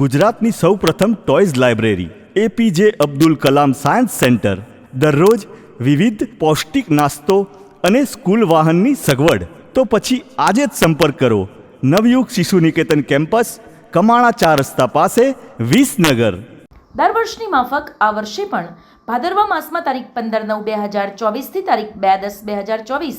ગુજરાતની સૌપ્રથમ toys library APJ Abdul Kalam science centre, દરરોજ વિવિધ પૌષ્ટિક નાસ્તો અને સ્કૂલ વાહનની સગવડ. તો પછી આજે જ સંપર્ક કરો. નવયુગ શિશુ નિકેતન કેમ્પસ, કમાણા ચાર રસ્તા પાસે, વિસનગર. દર વર્ષની માફક આ વર્ષે પણ. ભાદરવા માસમાં તારીખ પંદર નવ બે હજાર ચોવીસથી તારીખ બે દસ બે હજાર ચોવીસ.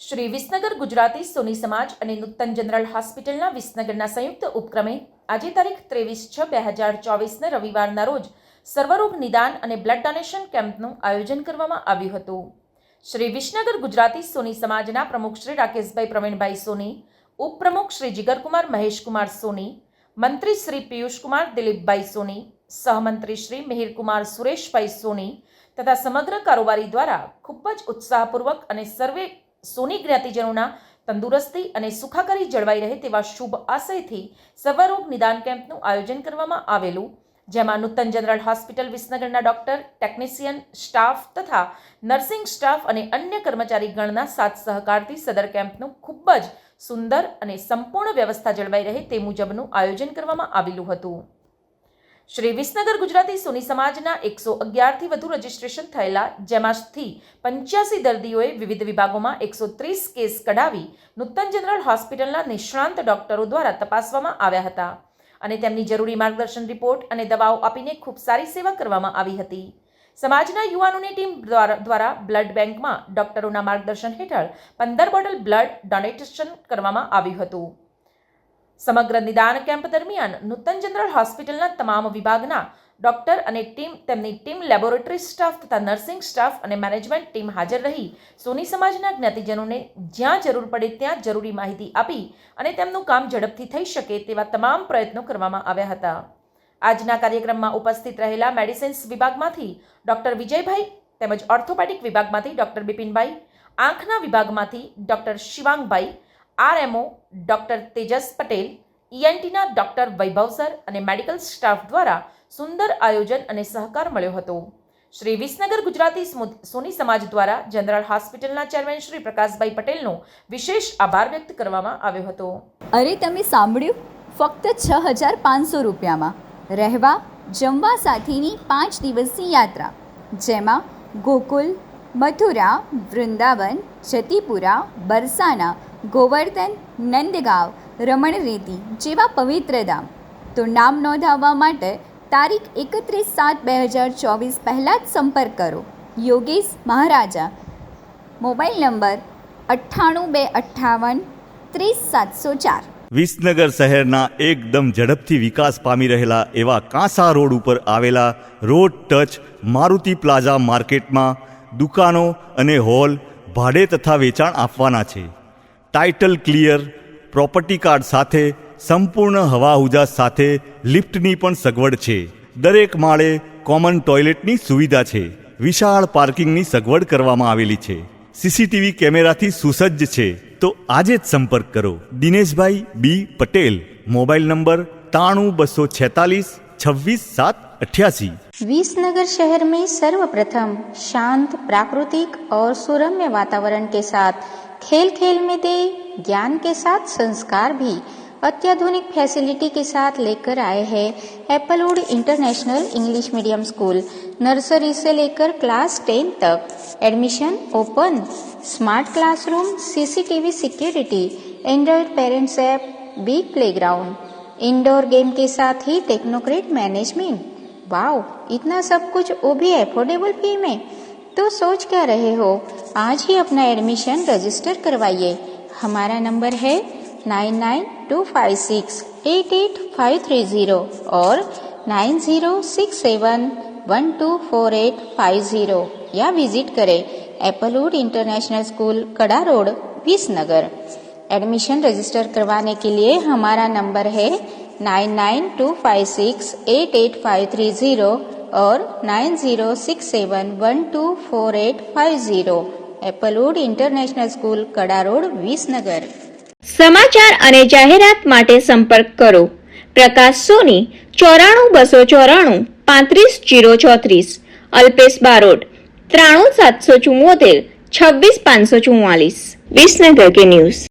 શ્રી વિસનગર ગુજરાતી સોની સમાજ અને નૂતન જનરલ હોસ્પિટલના વિસનગરના સંયુક્ત ઉપક્રમે આજે તારીખ ત્રેવીસ છ બે હજાર ચોવીસને રવિવારના રોજ સર્વરોગ નિદાન અને બ્લડ ડોનેશન કેમ્પનું આયોજન કરવામાં આવ્યું હતું. શ્રી વિસનગર ગુજરાતી સોની સમાજના પ્રમુખ શ્રી રાકેશભાઈ પ્રવીણભાઈ સોની, ઉપપ્રમુખ શ્રી જીગરકુમાર મહેશકુમાર સોની, મંત્રી શ્રી પિયુષકુમાર દિલીપભાઈ સોની, સહમંત્રી શ્રી મિહિરકુમાર સુરેશભાઈ સોની તથા સમગ્ર કારોબારી દ્વારા ખૂબ જ ઉત્સાહપૂર્વક અને સર્વે સોની જ્ઞાતિજનોના તંદુરસ્તી અને સુખાકારી જળવાઈ રહે તેવા શુભ આશયથી સર્વરોગ નિદાન કેમ્પનું આયોજન કરવામાં આવેલું, જેમાં નૂતન જનરલ હોસ્પિટલ વિસનગરના ડોક્ટર, ટેકનિશિયન, સ્ટાફ તથા નર્સિંગ સ્ટાફ અને અન્ય કર્મચારી ગણના સાથ સહકારથી સદર કેમ્પનું ખૂબ જ સુંદર અને સંપૂર્ણ વ્યવસ્થા જળવાઈ રહે તે મુજબનું આયોજન કરવામાં આવેલું હતું. શ્રી વિસનગર ગુજરાતી સોની સમાજના એકસો અગિયારથી વધુ રજીસ્ટ્રેશન થયેલા જેમાંથી પંચ્યાસી દર્દીઓએ વિવિધ વિભાગોમાં એકસો ત્રીસ કેસ કઢાવી નૂતન જનરલ હોસ્પિટલના નિષ્ણાંત ડોક્ટરો દ્વારા તપાસવામાં આવ્યા હતા. અને તેમની જરૂરી માર્ગદર્શન રિપોર્ટ અને દવાઓ આપીને ખૂબ સારી સેવા કરવામાં આવી હતી. સમાજના યુવાનોની ટીમ દ્વારા દ્વારા બ્લડ બેંકમાં ડોક્ટરોના માર્ગદર્શન હેઠળ પંદર બોટલ બ્લડ ડોનેટેશન કરવામાં આવ્યું હતું. સમગ્ર નિદાન કેમ્પ દરમિયાન નૂતન જનરલ હોસ્પિટલના તમામ વિભાગના ડોક્ટર અને ટીમ, તેમની ટીમ, લેબોરેટરી સ્ટાફ તથા નર્સિંગ સ્ટાફ અને મેનેજમેન્ટ ટીમ હાજર રહી. સોની સમાજના જ્ઞાતિજનોને જ્યાં જરૂર પડે ત્યાં જરૂરી માહિતી આપી અને તેમનું કામ ઝડપથી થઈ શકે તેવા તમામ પ્રયત્નો કરવામાં આવ્યા હતા. આજના કાર્યક્રમમાં ઉપસ્થિત રહેલા મેડિસિન્સ વિભાગમાંથી ડોક્ટર વિજયભાઈ તેમજ ઓર્થોપેડિક વિભાગમાંથી ડોક્ટર બિપિનભાઈ, આંખના વિભાગમાંથી doctor Shivangbhai RMO doctor Tejas Patel, ઈએનટીના doctor Vaibhav sir અને મેડિકલ સ્ટાફ દ્વારા સુંદર આયોજન અને સહકાર મળ્યો હતો. શ્રી વિસનગર ગુજરાતી સોની સમાજ દ્વારા જનરલ હોસ્પિટલના ચેરમેન શ્રી પ્રકાશભાઈ પટેલનો વિશેષ આભાર વ્યક્ત કરવામાં આવ્યો હતો. અરે તમે સાંભળ્યું? ફક્ત છ હજાર પાંચસો રૂપિયામાં. રહેવા, જમવા સાથેની પાંચ દિવસની યાત્રા. જેમાં ગોકુલ, મથુરા, વૃંદાવન, જતીપુરા, બરસાના ગોવર્ધન, નંદગાંવ રમણરેતી જેવા પવિત્ર ધામ. તો નામ નોંધાવવા માટે તારીખ એકત્રીસ સાત બે હજાર ચોવીસ પહેલાં જ સંપર્ક કરો. યોગેશ મહારાજા. મોબાઈલ નંબર અઠ્ઠાણું બે અઠ્ઠાવન ત્રીસ સાતસો ચાર. વિસનગર શહેરના એકદમ ઝડપથી વિકાસ પામી રહેલા એવા કાંસા રોડ ઉપર આવેલા રોડ ટચ મારુતિ પ્લાઝા માર્કેટમાં દુકાનો અને હોલ ભાડે તથા વેચાણ આપવાના છે. ટાઇટલ ક્લિયર પ્રોપર્ટી કાર્ડ સાથે સંપૂર્ણ હવા ઉજાસ સાથે લિફ્ટની પણ સગવડ છે દરેક માળે કોમન ટોયલેટની સુવિધા છે વિશાળ પાર્કિંગની સગવડ કરવામાં આવેલી છે સીસીટીવી કેમેરાથી સુસજ્જ છે તો આજે જ સંપર્ક કરો Dineshbhai B Patel mobile number તાણું બસો છેતાલીસ छब्बीस सात अट्ठासी विसनगर शहर में सर्वप्रथम शांत प्राकृतिक और सुरम्य वातावरण के साथ खेल खेल में दे, ज्ञान के साथ संस्कार भी अत्याधुनिक फैसिलिटी के साथ लेकर आए हैं Applewood International English medium school, nursery से लेकर क्लास टेन तक। Admission open, smart classroom, CCTV security Android parents app, big playground, indoor game के साथ ही टेक्नोक्रेट मैनेजमेंट। वाओ, इतना सब कुछ वो भी एफोर्डेबल फ़ी में? तो सोच क्या रहे हो? आज ही अपना एडमिशन रजिस्टर करवाइए। हमारा नंबर है nine nine two five six eight eight five three zero और nine zero six seven one two four eight five zero या विज़िट करें Applewood International school Kada road Visnagar admission register करवाने के लिए हमारा नंबर है nine nine two five six eight eight five three zero और nine zero six seven one two four eight five zero Applewood International school Kada road Visnagar. સમાચાર અને જાહેરાત માટે સંપર્ક કરો. પ્રકાશ સોની, ચોરાણું બસો ચોરાણું, પાંત્રીસ જીરો ચોત્રીસ. અલ્પેશ બારોટ, ત્રાણું સાતસો ચુમ્મોતેર છવ્વીસ પાંચસો ચુમ્માલીસ વિસનગર કે ન્યૂઝ.